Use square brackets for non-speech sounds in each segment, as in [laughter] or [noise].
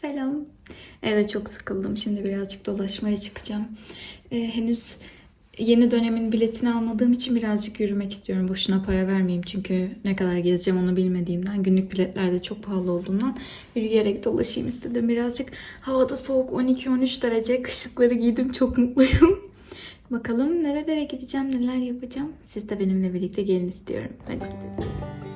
Selam. Evet çok sıkıldım. Şimdi birazcık dolaşmaya çıkacağım. Ee, henüz yeni dönemin biletini almadığım için birazcık yürümek istiyorum. Boşuna para vermeyeyim çünkü ne kadar gezeceğim onu bilmediğimden. Günlük biletler de çok pahalı olduğundan yürüyerek dolaşayım istedim birazcık. Havada soğuk 12-13 derece. Kışlıkları giydim çok mutluyum. [laughs] Bakalım nerelere gideceğim, neler yapacağım. Siz de benimle birlikte gelin istiyorum. Hadi gidelim.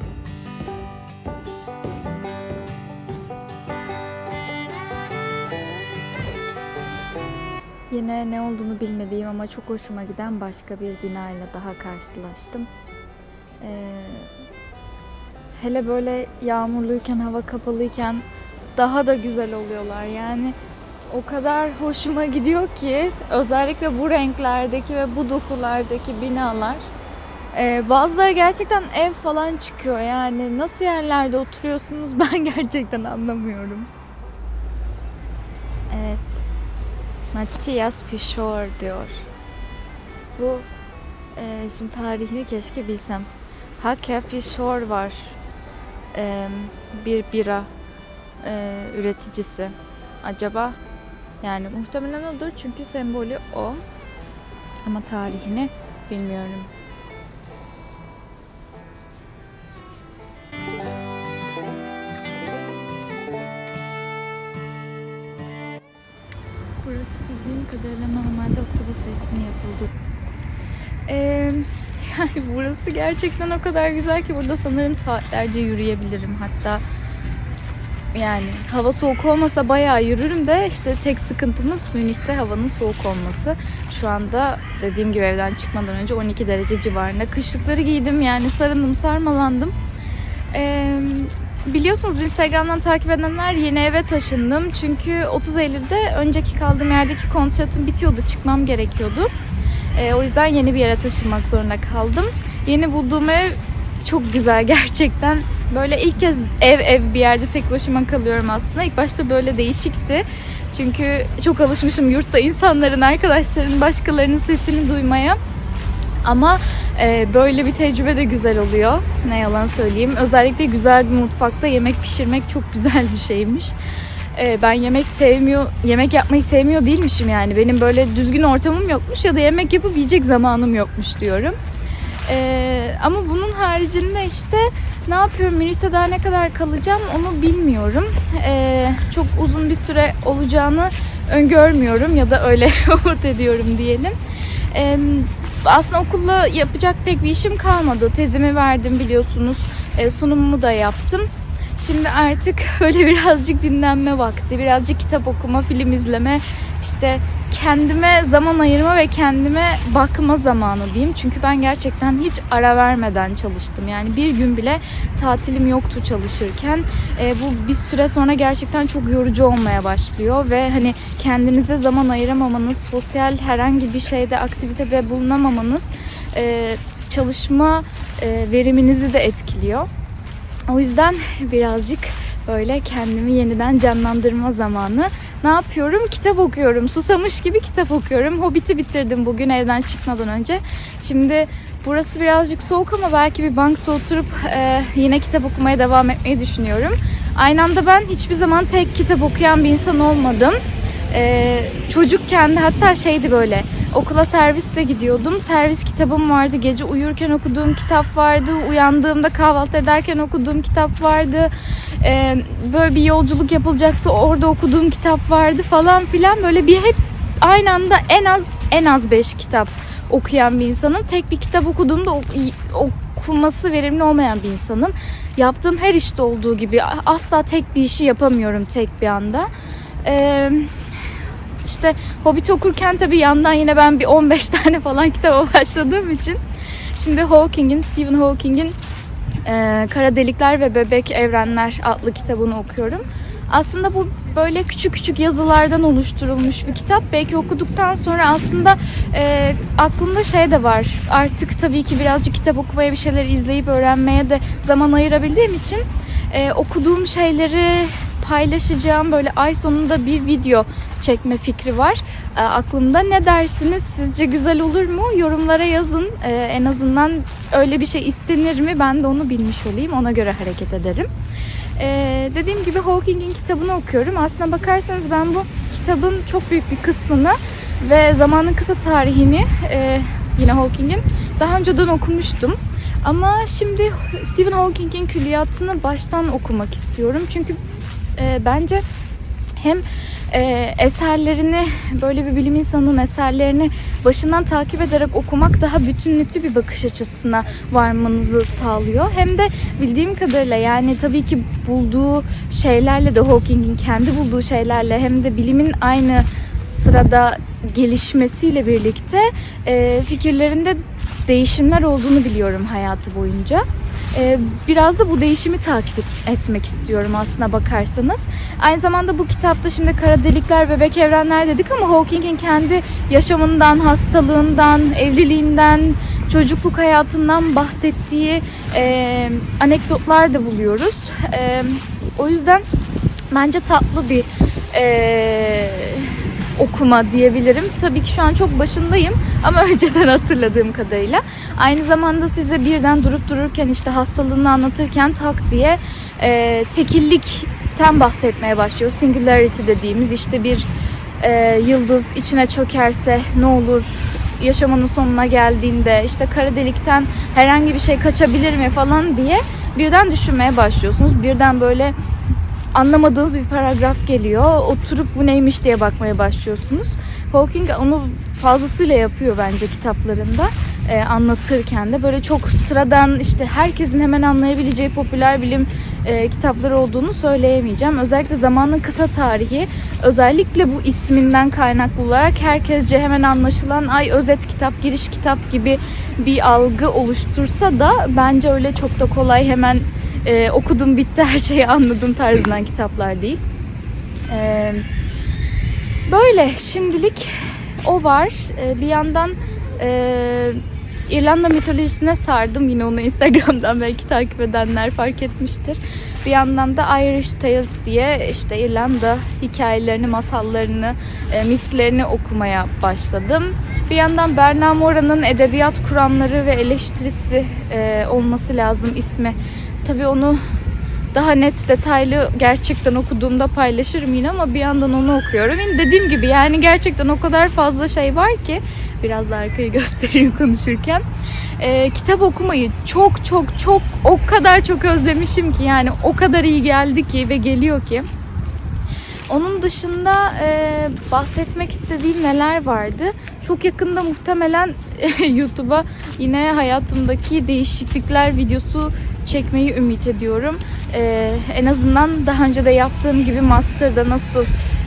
Yine ne olduğunu bilmediğim ama çok hoşuma giden başka bir binayla daha karşılaştım. Ee, hele böyle yağmurluyken, hava kapalıyken daha da güzel oluyorlar. Yani o kadar hoşuma gidiyor ki özellikle bu renklerdeki ve bu dokulardaki binalar. Ee, bazıları gerçekten ev falan çıkıyor yani nasıl yerlerde oturuyorsunuz [laughs] ben gerçekten anlamıyorum. Evet. Matias Pişor diyor. Bu e, şimdi tarihini keşke bilsem. Hake Pişor var. E, bir bira e, üreticisi. Acaba yani muhtemelen odur çünkü sembolü o. Ama tarihini bilmiyorum. Bildiğim kadarıyla normalde Oktoberfest'in yapıldığı. Ee, [laughs] yani burası gerçekten o kadar güzel ki burada sanırım saatlerce yürüyebilirim. Hatta yani hava soğuk olmasa bayağı yürürüm de işte tek sıkıntımız Münih'te havanın soğuk olması. Şu anda dediğim gibi evden çıkmadan önce 12 derece civarında. Kışlıkları giydim yani sarındım sarmalandım. Ee, Biliyorsunuz Instagram'dan takip edenler yeni eve taşındım. Çünkü 30 Eylül'de önceki kaldığım yerdeki kontratım bitiyordu. Çıkmam gerekiyordu. Ee, o yüzden yeni bir yere taşınmak zorunda kaldım. Yeni bulduğum ev çok güzel [laughs] gerçekten. Böyle ilk kez ev ev bir yerde tek başıma kalıyorum aslında. İlk başta böyle değişikti. Çünkü çok alışmışım yurtta insanların, arkadaşların, başkalarının sesini duymaya. Ama e, böyle bir tecrübe de güzel oluyor. Ne yalan söyleyeyim. Özellikle güzel bir mutfakta yemek pişirmek çok [laughs] güzel bir şeymiş. E, ben yemek sevmiyor, yemek yapmayı sevmiyor değilmişim yani. Benim böyle düzgün ortamım yokmuş ya da yemek yapıp yiyecek zamanım yokmuş diyorum. E, ama bunun haricinde işte ne yapıyorum Münih'te daha ne kadar kalacağım onu bilmiyorum. E, çok uzun bir süre olacağını öngörmüyorum ya da öyle [laughs] umut ediyorum diyelim. E, aslında okulla yapacak pek bir işim kalmadı. Tezimi verdim biliyorsunuz. E, sunumumu da yaptım. Şimdi artık [laughs] öyle birazcık dinlenme vakti, birazcık kitap okuma, film izleme, işte kendime zaman ayırma ve kendime bakma zamanı diyeyim. Çünkü ben gerçekten hiç ara vermeden çalıştım. Yani bir gün bile tatilim yoktu çalışırken. E, bu bir süre sonra gerçekten çok yorucu olmaya başlıyor ve hani kendinize zaman ayıramamanız, sosyal herhangi bir şeyde, aktivitede bulunamamanız e, çalışma e, veriminizi de etkiliyor. O yüzden birazcık böyle kendimi yeniden canlandırma zamanı. Ne yapıyorum? Kitap okuyorum. Susamış gibi kitap okuyorum. Hobbit'i bitirdim bugün evden çıkmadan önce. Şimdi burası birazcık soğuk ama belki bir bankta oturup e, yine kitap okumaya devam etmeyi düşünüyorum. Aynı anda ben hiçbir zaman tek kitap okuyan bir insan olmadım. E, çocukken de hatta şeydi böyle okula servisle gidiyordum. Servis kitabım vardı. Gece uyurken okuduğum kitap vardı. Uyandığımda kahvaltı ederken okuduğum kitap vardı. Ee, böyle bir yolculuk yapılacaksa orada okuduğum kitap vardı falan filan. Böyle bir hep aynı anda en az en az 5 kitap okuyan bir insanım. Tek bir kitap okuduğumda ok- okuması verimli olmayan bir insanım. Yaptığım her işte olduğu gibi asla tek bir işi yapamıyorum tek bir anda. Ee, işte Hobbit okurken tabii yandan yine ben bir 15 [laughs] tane falan kitaba başladığım için şimdi Hawking'in, Stephen Hawking'in e, Kara Delikler ve Bebek Evrenler adlı kitabını okuyorum. Aslında bu böyle küçük küçük yazılardan oluşturulmuş bir kitap. Belki okuduktan sonra aslında e, aklımda şey de var. Artık tabii ki birazcık kitap okumaya bir şeyler izleyip öğrenmeye de zaman ayırabildiğim için e, okuduğum şeyleri paylaşacağım böyle ay sonunda bir video çekme fikri var e, aklımda. Ne dersiniz? Sizce güzel olur mu? Yorumlara yazın. E, en azından öyle bir şey istenir mi? Ben de onu bilmiş olayım. Ona göre hareket ederim. Ee, dediğim gibi Hawking'in kitabını okuyorum. Aslına bakarsanız ben bu kitabın çok büyük bir kısmını ve zamanın kısa tarihini e, yine Hawking'in daha önceden okumuştum. Ama şimdi Stephen Hawking'in külliyatını baştan okumak istiyorum. Çünkü e, bence hem e, eserlerini böyle bir bilim insanının eserlerini başından takip ederek okumak daha bütünlüklü bir bakış açısına varmanızı sağlıyor. Hem de bildiğim kadarıyla yani tabii ki bulduğu şeylerle de Hawking'in kendi bulduğu şeylerle hem de bilimin aynı sırada gelişmesiyle birlikte e, fikirlerinde değişimler olduğunu biliyorum hayatı boyunca. Ee, biraz da bu değişimi takip et- etmek istiyorum aslına bakarsanız. Aynı zamanda bu kitapta şimdi kara delikler, bebek evrenler dedik ama Hawking'in kendi yaşamından, hastalığından, evliliğinden, çocukluk hayatından bahsettiği e, anekdotlar da buluyoruz. E, o yüzden bence tatlı bir e, okuma diyebilirim. Tabii ki şu an çok başındayım ama [laughs] önceden hatırladığım kadarıyla. Aynı zamanda size birden durup dururken işte hastalığını anlatırken tak diye e, tekillikten bahsetmeye başlıyor. Singularity dediğimiz işte bir e, yıldız içine çökerse ne olur yaşamının sonuna geldiğinde işte kara delikten herhangi bir şey kaçabilir mi falan diye birden düşünmeye başlıyorsunuz. Birden böyle anlamadığınız bir paragraf geliyor. Oturup bu neymiş diye bakmaya başlıyorsunuz. Hawking onu fazlasıyla yapıyor bence kitaplarında. Ee, anlatırken de böyle çok sıradan işte herkesin hemen anlayabileceği popüler bilim e, kitapları olduğunu söyleyemeyeceğim. Özellikle zamanın kısa tarihi özellikle bu isminden kaynaklı olarak herkesce hemen anlaşılan ay özet kitap, giriş kitap gibi bir algı oluştursa da bence öyle çok da kolay hemen e, okudum bitti her şeyi anladım tarzından kitaplar değil. E, böyle şimdilik o var. E, bir yandan e, İrlanda mitolojisine sardım. Yine onu Instagram'dan belki takip edenler fark etmiştir. Bir yandan da Irish Tales diye işte İrlanda hikayelerini, masallarını, e, mitlerini okumaya başladım. Bir yandan Berna Mora'nın edebiyat kuramları ve eleştirisi e, olması lazım ismi. Tabii onu daha net detaylı gerçekten okuduğumda paylaşırım yine ama bir yandan onu okuyorum. Yine dediğim gibi yani gerçekten o kadar fazla şey var ki biraz da arkayı [laughs] göstereyim konuşurken. Ee, kitap okumayı çok çok çok o kadar çok özlemişim ki yani o kadar iyi geldi ki ve geliyor ki. Onun dışında e, bahsetmek istediğim neler vardı? Çok yakında muhtemelen [laughs] YouTube'a yine hayatımdaki değişiklikler videosu çekmeyi ümit ediyorum. E, en azından daha önce de yaptığım gibi Master'da nasıl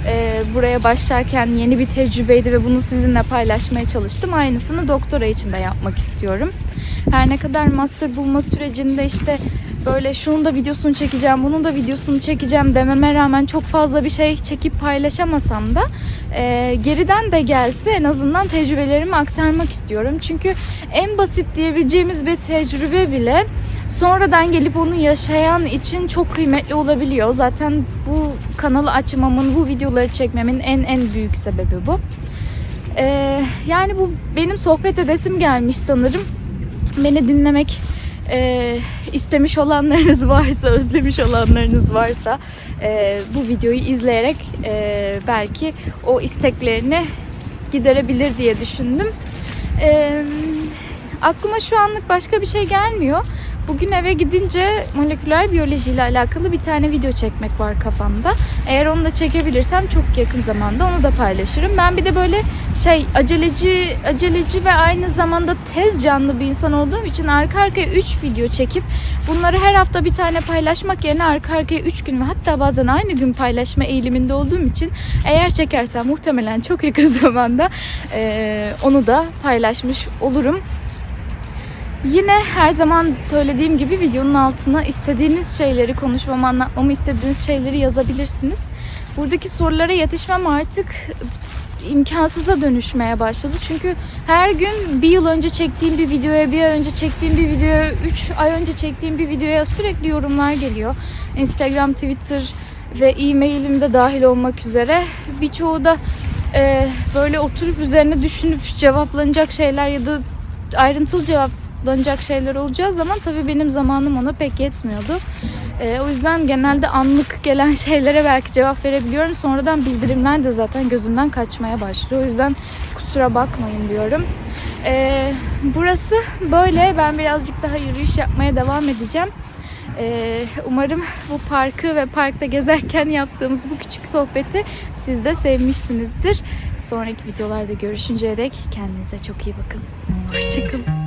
e, buraya başlarken yeni bir tecrübeydi ve bunu sizinle paylaşmaya çalıştım. Aynısını doktora için de yapmak istiyorum. Her ne kadar master bulma sürecinde işte böyle şunun da videosunu çekeceğim, bunun da videosunu çekeceğim dememe rağmen çok fazla bir şey çekip paylaşamasam da e, geriden de gelse en azından tecrübelerimi aktarmak istiyorum. Çünkü en basit diyebileceğimiz bir tecrübe bile sonradan gelip onu yaşayan için çok kıymetli olabiliyor. Zaten bu kanalı açmamın, bu videoları çekmemin en en büyük sebebi bu. Ee, yani bu benim sohbet edesim gelmiş sanırım. Beni dinlemek e, istemiş olanlarınız [laughs] varsa, özlemiş olanlarınız varsa e, bu videoyu izleyerek e, belki o isteklerini giderebilir diye düşündüm. E, aklıma şu anlık başka bir şey gelmiyor. Bugün eve gidince moleküler biyoloji ile alakalı bir tane video çekmek var kafamda. Eğer onu da çekebilirsem çok yakın zamanda onu da paylaşırım. Ben bir de böyle şey aceleci aceleci ve aynı zamanda tez canlı bir insan olduğum için arka arkaya 3 video çekip bunları her hafta bir tane paylaşmak yerine arka arkaya 3 gün ve hatta bazen aynı gün paylaşma eğiliminde olduğum için eğer çekersem muhtemelen çok yakın [laughs] zamanda eee, onu da paylaşmış olurum. Yine her zaman söylediğim gibi videonun altına istediğiniz şeyleri konuşmamı, anlatmamı istediğiniz şeyleri yazabilirsiniz. Buradaki sorulara yetişmem artık imkansıza dönüşmeye başladı. Çünkü her gün bir yıl önce çektiğim bir videoya, bir ay önce çektiğim bir videoya, 3 ay önce çektiğim bir videoya sürekli yorumlar geliyor. Instagram, Twitter ve e-mailim dahil olmak üzere. Birçoğu da e, böyle oturup üzerine düşünüp cevaplanacak şeyler ya da ayrıntılı cevaplanacak şeyler olacağı zaman tabii benim zamanım ona pek yetmiyordu. Ee, o yüzden genelde anlık gelen [laughs] şeylere belki cevap verebiliyorum. Sonradan bildirimler de zaten gözümden kaçmaya başlıyor. O yüzden kusura bakmayın diyorum. Ee, burası böyle. Ben birazcık daha yürüyüş yapmaya devam edeceğim. Ee, umarım bu parkı ve parkta gezerken yaptığımız bu küçük sohbeti siz de sevmişsinizdir. Sonraki videolarda görüşünceye dek kendinize çok iyi bakın. Hoşçakalın.